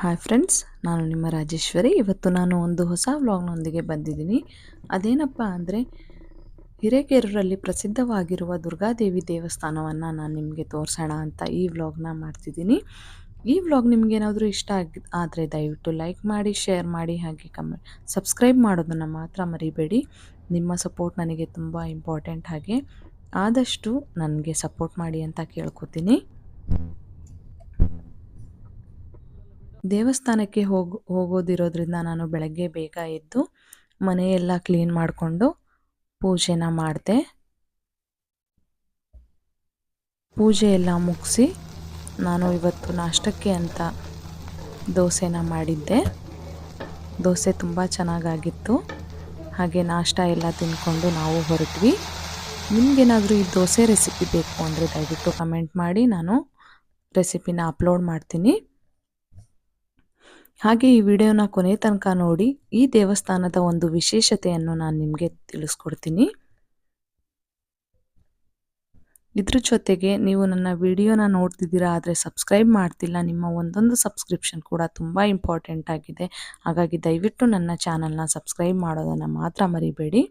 Hi friends ನಾನು ನಿಮ್ಮ ರಾಜೇಶ್ವರಿ. ಇವತ್ತು ನಾನು ಒಂದು ಹೊಸ ವ್ಲಾಗ್ನೊಂದಿಗೆ ಬಂದಿದ್ದೀನಿ. ಅದೇನಪ್ಪ ಅಂದರೆ, ಹಿರೇಕೆರೂರಲ್ಲಿ ಪ್ರಸಿದ್ಧವಾಗಿರುವ ದುರ್ಗಾದೇವಿ ದೇವಸ್ಥಾನವನ್ನು ನಾನು ನಿಮಗೆ ತೋರಿಸೋಣ ಅಂತ ಈ ವ್ಲಾಗ್ನ ಮಾಡ್ತಿದ್ದೀನಿ. ಈ ವ್ಲಾಗ್ ನಿಮಗೇನಾದರೂ ಇಷ್ಟ ಆಗಿ, ಆದರೆ ದಯವಿಟ್ಟು ಲೈಕ್ ಮಾಡಿ, ಶೇರ್ ಮಾಡಿ, ಹಾಗೆ ಕಮೆಂಟ್ ಸಬ್ಸ್ಕ್ರೈಬ್ ಮಾಡೋದನ್ನು ಮಾತ್ರ ಮರಿಬೇಡಿ. ನಿಮ್ಮ ಸಪೋರ್ಟ್ ನನಗೆ ತುಂಬ ಇಂಪಾರ್ಟೆಂಟ್ ಹಾಗೆ. ಆದಷ್ಟು ನನಗೆ ಸಪೋರ್ಟ್ ಮಾಡಿ ಅಂತ ಕೇಳ್ಕೊತೀನಿ. ದೇವಸ್ಥಾನಕ್ಕೆ ಹೋಗ್, ಹೋಗೋದಿರೋದ್ರಿಂದ ನಾನು ಬೆಳಗ್ಗೆ ಬೇಗ ಎದ್ದು ಮನೆಯೆಲ್ಲ ಕ್ಲೀನ್ ಮಾಡಿಕೊಂಡು ಪೂಜೆನ ಮಾಡಿದೆ. ಪೂಜೆ ಎಲ್ಲ ಮುಗಿಸಿ ನಾನು ಇವತ್ತು ನಾಷ್ಟಕ್ಕೆ ಅಂತ ದೋಸೆನ ಮಾಡಿದ್ದೆ. ದೋಸೆ ತುಂಬ ಚೆನ್ನಾಗಾಗಿತ್ತು. ಹಾಗೆ ನಾಷ್ಟ ಎಲ್ಲ ತಿಂದ್ಕೊಂಡು ನಾವು ಹೊರಟ್ವಿ. ನಿಮಗೇನಾದರೂ ಈ ದೋಸೆ ರೆಸಿಪಿ ಬೇಕು ಅಂದರೆ ದಯವಿಟ್ಟು ಕಮೆಂಟ್ ಮಾಡಿ. ನಾನು ರೆಸಿಪಿನ ಅಪ್ಲೋಡ್ ಮಾಡ್ತೀನಿ. ಹಾಗೆ ಈ ವಿಡಿಯೋನ ಕೊನೆ ತನಕ ನೋಡಿ ಈ ದೇವಸ್ಥಾನದ ಒಂದು ವಿಶೇಷತೆಯನ್ನು ನಾನು ನಿಮಗೆ ತಿಳಿಸ್ಕೊಡ್ತೀನಿ. ಇದ್ರ ಜೊತೆಗೆ ನೀವು ನನ್ನ ವಿಡಿಯೋನ ನೋಡ್ತಿದ್ದೀರಾ ಆದರೆ ಸಬ್ಸ್ಕ್ರೈಬ್ ಮಾಡ್ತಿಲ್ಲ, ನಿಮ್ಮ ಒಂದೊಂದು ಸಬ್ಸ್ಕ್ರಿಪ್ಷನ್ ಕೂಡ ತುಂಬ ಇಂಪಾರ್ಟೆಂಟ್ ಆಗಿದೆ. ಹಾಗಾಗಿ ದಯವಿಟ್ಟು ನನ್ನ ಚಾನಲ್ನ ಸಬ್ಸ್ಕ್ರೈಬ್ ಮಾಡೋದನ್ನು ಮಾತ್ರ ಮರಿಬೇಡಿ.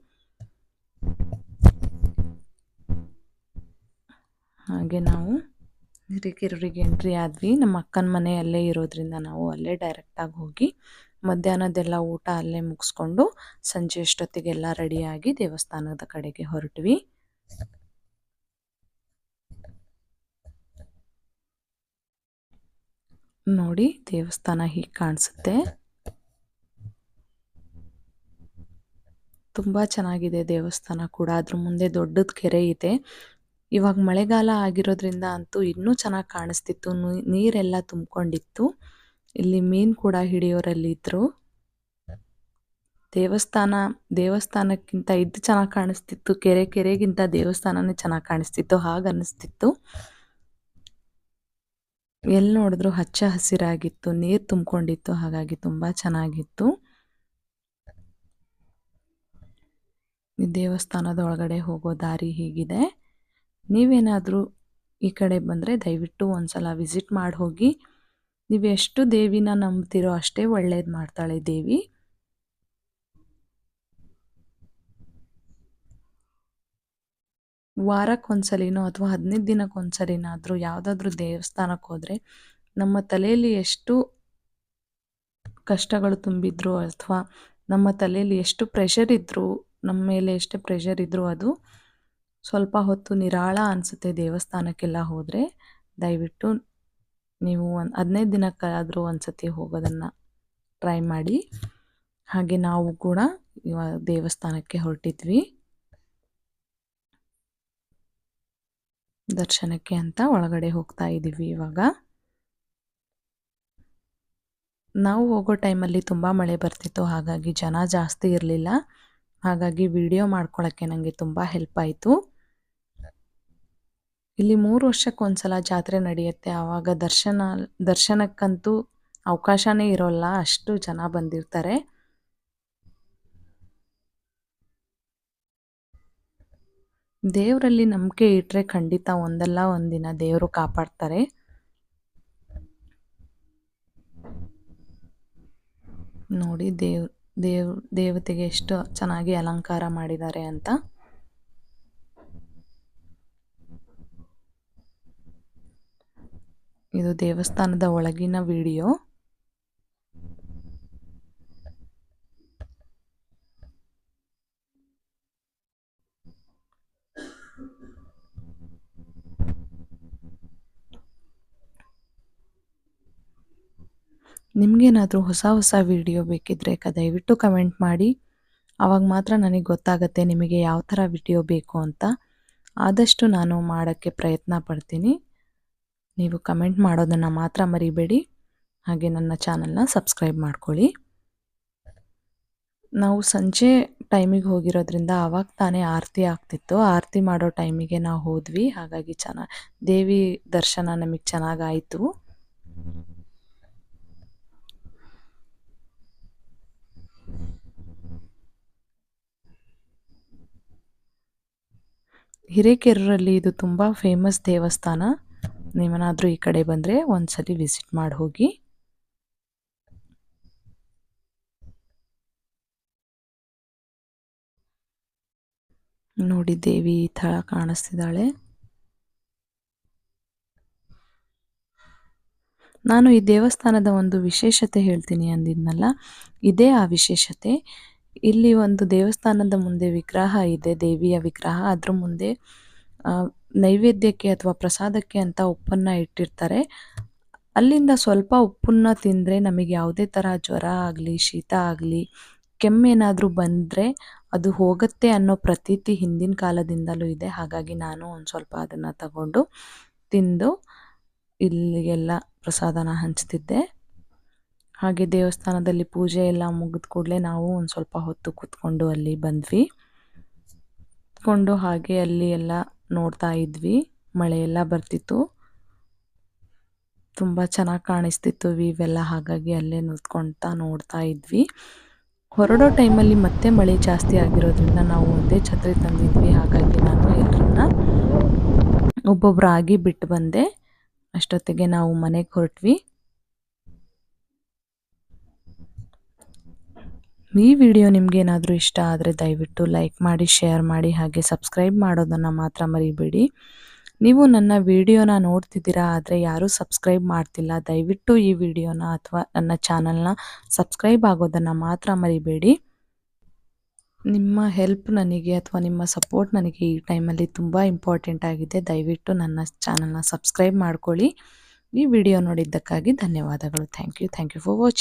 ಹಾಗೆ ನಾವು ಹಿರೇಕೆರೂರಿಗೆ ಎಂಟ್ರಿ ಆದ್ವಿ. ನಮ್ಮ ಅಕ್ಕನ ಮನೆ ಅಲ್ಲೇ ಇರೋದ್ರಿಂದ ನಾವು ಅಲ್ಲೇ ಡೈರೆಕ್ಟಾಗಿ ಹೋಗಿ ಮಧ್ಯಾಹ್ನದೆಲ್ಲ ಊಟ ಅಲ್ಲೇ ಮುಗಿಸ್ಕೊಂಡು ಸಂಜೆ ಅಷ್ಟೊತ್ತಿಗೆಲ್ಲ ರೆಡಿಯಾಗಿ ದೇವಸ್ಥಾನದ ಕಡೆಗೆ ಹೊರಟ್ವಿ. ನೋಡಿ ದೇವಸ್ಥಾನ ಹೀಗೆ ಕಾಣಿಸುತ್ತೆ. ತುಂಬ ಚೆನ್ನಾಗಿದೆ ದೇವಸ್ಥಾನ ಕೂಡ. ಅದ್ರ ಮುಂದೆ ದೊಡ್ಡದ ಕೆರೆ ಇದೆ. ಇವಾಗ ಮಳೆಗಾಲ ಆಗಿರೋದ್ರಿಂದ ಅಂತೂ ಇನ್ನೂ ಚೆನ್ನಾಗಿ ಕಾಣಿಸ್ತಿತ್ತು. ನೀರೆಲ್ಲ ತುಂಬಿಕೊಂಡಿತ್ತು. ಇಲ್ಲಿ ಮೀನು ಕೂಡ ಹಿಡಿಯೋರಲ್ಲಿ ಇದ್ರು. ದೇವಸ್ಥಾನ, ದೇವಸ್ಥಾನಕ್ಕಿಂತ ಇದು ಚೆನ್ನಾಗಿ ಕಾಣಿಸ್ತಿತ್ತು. ಕೆರೆ, ಕೆರೆಗಿಂತ ದೇವಸ್ಥಾನನೇ ಚೆನ್ನಾಗಿ ಕಾಣಿಸ್ತಿತ್ತು. ಹಾಗೆ ಅನ್ನಿಸ್ತಿತ್ತು. ಎಲ್ಲಿ ನೋಡಿದ್ರು ಹಚ್ಚ ಹಸಿರಾಗಿತ್ತು. ನೀರು ತುಂಬಿಕೊಂಡಿತ್ತು. ಹಾಗಾಗಿ ತುಂಬ ಚೆನ್ನಾಗಿತ್ತು. ದೇವಸ್ಥಾನದ ಒಳಗಡೆ ಹೋಗೋ ದಾರಿ ಹೀಗಿದೆ. ನೀವೇನಾದರೂ ಈ ಕಡೆ ಬಂದರೆ ದಯವಿಟ್ಟು ಒಂದ್ಸಲ ವಿಸಿಟ್ ಮಾಡಿ ಹೋಗಿ. ನೀವು ಎಷ್ಟು ದೇವಿನ ನಂಬ್ತಿರೋ ಅಷ್ಟೇ ಒಳ್ಳೇದು ಮಾಡ್ತಾಳೆ ದೇವಿ. ವಾರಕ್ಕೊಂದ್ಸಲಿನೋ ಅಥವಾ ಹದಿನೈದು ದಿನಕ್ಕೊಂದ್ಸಲಿನಾದರೂ ಯಾವುದಾದ್ರೂ ದೇವಸ್ಥಾನಕ್ಕೆ ಹೋದರೆ ನಮ್ಮ ತಲೆಯಲ್ಲಿ ಎಷ್ಟು ಕಷ್ಟಗಳು ತುಂಬಿದ್ರು ಅಥವಾ ನಮ್ಮ ತಲೆಯಲ್ಲಿ ಎಷ್ಟು ಪ್ರೆಷರ್ ಇದ್ದರೂ ನಮ್ಮ ಮೇಲೆ ಎಷ್ಟೇ ಪ್ರೆಷರ್ ಇದ್ದರೂ ಅದು ಸ್ವಲ್ಪ ಹೊತ್ತು ನಿರಾಳ ಅನಿಸುತ್ತೆ ದೇವಸ್ಥಾನಕ್ಕೆಲ್ಲ ಹೋದರೆ. ದಯವಿಟ್ಟು ನೀವು ಒಂದು ಹದಿನೈದು ದಿನಕ್ಕಾದರೂ ಒಂದು ಸತಿ ಹೋಗೋದನ್ನು ಟ್ರೈ ಮಾಡಿ. ಹಾಗೆ ನಾವು ಕೂಡ ದೇವಸ್ಥಾನಕ್ಕೆ ಹೊರಟಿದ್ವಿ. ದರ್ಶನಕ್ಕೆ ಅಂತ ಒಳಗಡೆ ಹೋಗ್ತಾ ಇದ್ದೀವಿ ಇವಾಗ. ನಾವು ಹೋಗೋ ಟೈಮಲ್ಲಿ ತುಂಬ ಮಳೆ ಬರ್ತಿತ್ತು, ಹಾಗಾಗಿ ಜನ ಜಾಸ್ತಿ ಇರಲಿಲ್ಲ. ಹಾಗಾಗಿ ವಿಡಿಯೋ ಮಾಡ್ಕೊಳ್ಳೋಕ್ಕೆ ನನಗೆ ತುಂಬ ಹೆಲ್ಪ್ ಆಯಿತು. ಇಲ್ಲಿ ಮೂರು ವರ್ಷಕ್ಕೊಂದ್ಸಲ ಜಾತ್ರೆ ನಡೆಯುತ್ತೆ. ಆವಾಗ ದರ್ಶನ, ದರ್ಶನಕ್ಕಂತೂ ಅವಕಾಶನೇ ಇರೋಲ್ಲ. ಅಷ್ಟು ಜನ ಬಂದಿರ್ತಾರೆ. ದೇವರಲ್ಲಿ ನಂಬಿಕೆ ಇಟ್ಟರೆ ಖಂಡಿತ ಒಂದಲ್ಲ ಒಂದಿನ ದೇವರು ಕಾಪಾಡ್ತಾರೆ. ನೋಡಿ ದೇವ್ ದೇವ್, ದೇವತೆಗೆ ಎಷ್ಟು ಚೆನ್ನಾಗಿ ಅಲಂಕಾರ ಮಾಡಿದ್ದಾರೆ ಅಂತ. ಇದು ದೇವಸ್ಥಾನದ ಒಳಗಿನ ವಿಡಿಯೋ. ನಿಮಗೇನಾದರೂ ಹೊಸ ಹೊಸ ವಿಡಿಯೋ ಬೇಕಿದ್ರೆ ದಯವಿಟ್ಟು ಕಮೆಂಟ್ ಮಾಡಿ. ಆವಾಗ ಮಾತ್ರ ನನಗೆ ಗೊತ್ತಾಗತ್ತೆ ನಿಮಗೆ ಯಾವ ಥರ ವಿಡಿಯೋ ಬೇಕು ಅಂತ. ಆದಷ್ಟು ನಾನು ಮಾಡೋಕ್ಕೆ ಪ್ರಯತ್ನ ಪಡ್ತೀನಿ. ನೀವು ಕಮೆಂಟ್ ಮಾಡೋದನ್ನು ಮಾತ್ರ ಮರಿಬೇಡಿ. ಹಾಗೆ ನನ್ನ ಚಾನಲ್ನ ಸಬ್ಸ್ಕ್ರೈಬ್ ಮಾಡ್ಕೊಳ್ಳಿ. ನಾವು ಸಂಜೆ ಟೈಮಿಗೆ ಹೋಗಿರೋದ್ರಿಂದ ಆವಾಗ ತಾನೇ ಆರತಿ ಆಗ್ತಿತ್ತು. ಆರತಿ ಮಾಡೋ ಟೈಮಿಗೆ ನಾವು ಹೋದ್ವಿ. ಹಾಗಾಗಿ ಚೆನ್ನಾಗಿ ದೇವಿ ದರ್ಶನ ನಮಗೆ ಚೆನ್ನಾಗಾಯಿತು. ಹಿರೇಕೆರೂರಲ್ಲಿ ಇದು ತುಂಬ ಫೇಮಸ್ ದೇವಸ್ಥಾನ. ನೀವೇನಾದರೂ ಈ ಕಡೆ ಬಂದರೆ ಒಂದು ಸಲ ವಿಸಿಟ್ ಮಾಡಿ ಹೋಗಿ. ನೋಡಿ ದೇವಿ ಈ ಥರ ಕಾಣಿಸ್ತಿದ್ದಾಳೆ. ನಾನು ಈ ದೇವಸ್ಥಾನದ ಒಂದು ವಿಶೇಷತೆ ಹೇಳ್ತೀನಿ ಅಂದಿದ್ನಲ್ಲ, ಇದೇ ಆ ವಿಶೇಷತೆ. ಇಲ್ಲಿ ಒಂದು ದೇವಸ್ಥಾನದ ಮುಂದೆ ವಿಗ್ರಹ ಇದೆ, ದೇವಿಯ ವಿಗ್ರಹ. ಅದ್ರ ಮುಂದೆ ನೈವೇದ್ಯಕ್ಕೆ ಅಥವಾ ಪ್ರಸಾದಕ್ಕೆ ಅಂತ ಉಪ್ಪನ್ನು ಇಟ್ಟಿರ್ತಾರೆ. ಅಲ್ಲಿಂದ ಸ್ವಲ್ಪ ಉಪ್ಪನ್ನ ತಿಂದರೆ ನಮಗೆ ಯಾವುದೇ ಥರ ಜ್ವರ ಆಗಲಿ, ಶೀತ ಆಗಲಿ, ಕೆಮ್ಮೇನಾದರೂ ಬಂದರೆ ಅದು ಹೋಗುತ್ತೆ ಅನ್ನೋ ಪ್ರತೀತಿ ಹಿಂದಿನ ಕಾಲದಿಂದಲೂ ಇದೆ. ಹಾಗಾಗಿ ನಾನು ಒಂದು ಸ್ವಲ್ಪ ಅದನ್ನು ತಗೊಂಡು ತಿಂದು ಇಲ್ಲಿಗೆಲ್ಲ ಪ್ರಸಾದನ ಹಂಚ್ತಿದ್ದೆ. ಹಾಗೆ ದೇವಸ್ಥಾನದಲ್ಲಿ ಪೂಜೆ ಎಲ್ಲ ಮುಗಿದ ಕೂಡಲೇ ನಾವು ಒಂದು ಸ್ವಲ್ಪ ಹೊತ್ತು ಕೂತ್ಕೊಂಡು ಅಲ್ಲಿ ಬಂದ್ವಿ. ಕೂತ್ಕೊಂಡು ಹಾಗೆ ಅಲ್ಲಿ ಎಲ್ಲ ನೋಡ್ತಾ ಇದ್ವಿ. ಮಳೆ ಎಲ್ಲ ಬರ್ತಿತ್ತು. ತುಂಬ ಚೆನ್ನಾಗಿ ಕಾಣಿಸ್ತಿತ್ತು ವಿವೆಲ್ಲ ಹಾಗಾಗಿ ಅಲ್ಲೇ ನಿಂತ್ಕೊಳ್ತಾ ನೋಡ್ತಾ ಇದ್ವಿ. ಹೊರಡೋ ಟೈಮಲ್ಲಿ ಮತ್ತೆ ಮಳೆ ಜಾಸ್ತಿ ಆಗಿರೋದ್ರಿಂದ ನಾವು ಒಂದೇ ಛತ್ರಿ ತಂದಿದ್ವಿ. ಹಾಗಾಗಿ ನಾನು ಎಲ್ಲರನ್ನ ಒಬ್ಬೊಬ್ಬರಾಗಿ ಬಿಟ್ಟು ಬಂದೆ. ಅಷ್ಟೊತ್ತಿಗೆ ನಾವು ಮನೆಗೆ ಹೊರಟ್ವಿ. ಈ ವಿಡಿಯೋ ನಿಮಗೇನಾದರೂ ಇಷ್ಟ ಆದರೆ ದಯವಿಟ್ಟು ಲೈಕ್ ಮಾಡಿ, ಶೇರ್ ಮಾಡಿ ಹಾಗೆ ಸಬ್ಸ್ಕ್ರೈಬ್ ಮಾಡೋದನ್ನು ಮಾತ್ರ ಮರಿಬೇಡಿ. ನೀವು ನನ್ನ ವಿಡಿಯೋನ ನೋಡ್ತಿದ್ದೀರಾ ಆದರೆ ಯಾರೂ ಸಬ್ಸ್ಕ್ರೈಬ್ ಮಾಡ್ತಿಲ್ಲ, ದಯವಿಟ್ಟು ಈ ವಿಡಿಯೋನ ಅಥವಾ ನನ್ನ ಚಾನಲ್ನ ಸಬ್ಸ್ಕ್ರೈಬ್ ಆಗೋದನ್ನು ಮಾತ್ರ ಮರಿಬೇಡಿ. ನಿಮ್ಮ ಹೆಲ್ಪ್ ನನಗೆ ಅಥವಾ ನಿಮ್ಮ ಸಪೋರ್ಟ್ ನನಗೆ ಈ ಟೈಮಲ್ಲಿ ತುಂಬ ಇಂಪಾರ್ಟೆಂಟ್ ಆಗಿದೆ. ದಯವಿಟ್ಟು ನನ್ನ ಚಾನಲ್ನ ಸಬ್ಸ್ಕ್ರೈಬ್ ಮಾಡ್ಕೊಳ್ಳಿ. ಈ ವಿಡಿಯೋ ನೋಡಿದ್ದಕ್ಕಾಗಿ ಧನ್ಯವಾದಗಳು. Thank you. Thank you for watching.